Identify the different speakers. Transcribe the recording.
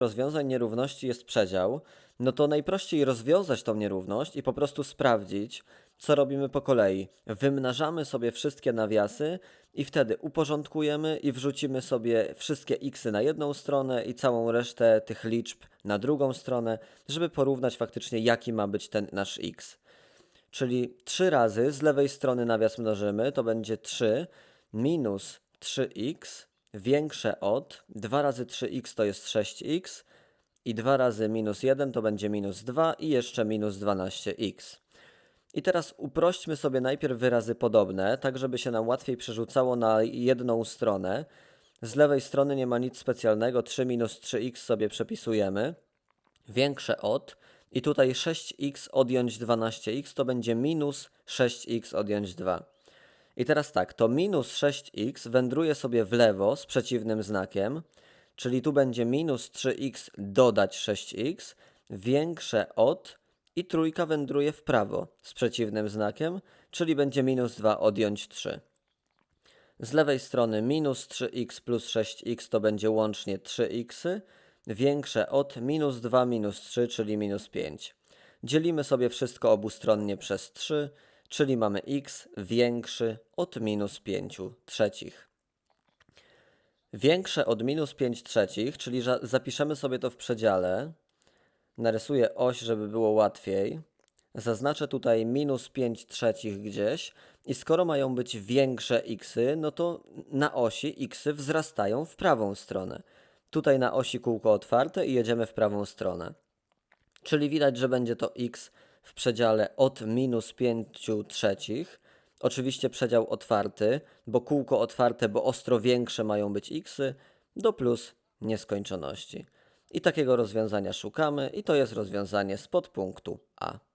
Speaker 1: rozwiązań nierówności jest przedział, no to najprościej rozwiązać tą nierówność i po prostu sprawdzić, co robimy po kolei. Wymnażamy sobie wszystkie nawiasy i wtedy uporządkujemy i wrzucimy sobie wszystkie xy na jedną stronę i całą resztę tych liczb na drugą stronę, żeby porównać faktycznie jaki ma być ten nasz x. Czyli 3 razy z lewej strony nawias mnożymy, to będzie 3 minus 3x większe od 2 razy 3x to jest 6x i 2 razy minus 1 to będzie minus 2 i jeszcze minus 12x. I teraz uprośćmy sobie najpierw wyrazy podobne, tak żeby się nam łatwiej przerzucało na jedną stronę. Z lewej strony nie ma nic specjalnego, 3 minus 3x sobie przepisujemy większe od i tutaj 6x odjąć 12x to będzie minus 6x odjąć 2. I teraz tak, to minus 6x wędruje sobie w lewo z przeciwnym znakiem, czyli tu będzie minus 3x dodać 6x większe od i trójka wędruje w prawo z przeciwnym znakiem, czyli będzie minus 2 odjąć 3. Z lewej strony minus 3x plus 6x to będzie łącznie 3x, większe od minus 2 minus 3, czyli minus 5. Dzielimy sobie wszystko obustronnie przez 3, czyli mamy x większy od minus 5 trzecich. Większe od minus 5 trzecich, czyli za- zapiszemy sobie to w przedziale. Narysuję oś, żeby było łatwiej. Zaznaczę tutaj minus 5 trzecich gdzieś i skoro mają być większe xy, no to na osi xy wzrastają w prawą stronę. Tutaj na osi kółko otwarte i jedziemy w prawą stronę. Czyli widać, że będzie to x w przedziale od minus 5 trzecich. Oczywiście przedział otwarty, bo kółko otwarte, bo ostro większe mają być xy, do plus nieskończoności. I takiego rozwiązania szukamy i to jest rozwiązanie z podpunktu A.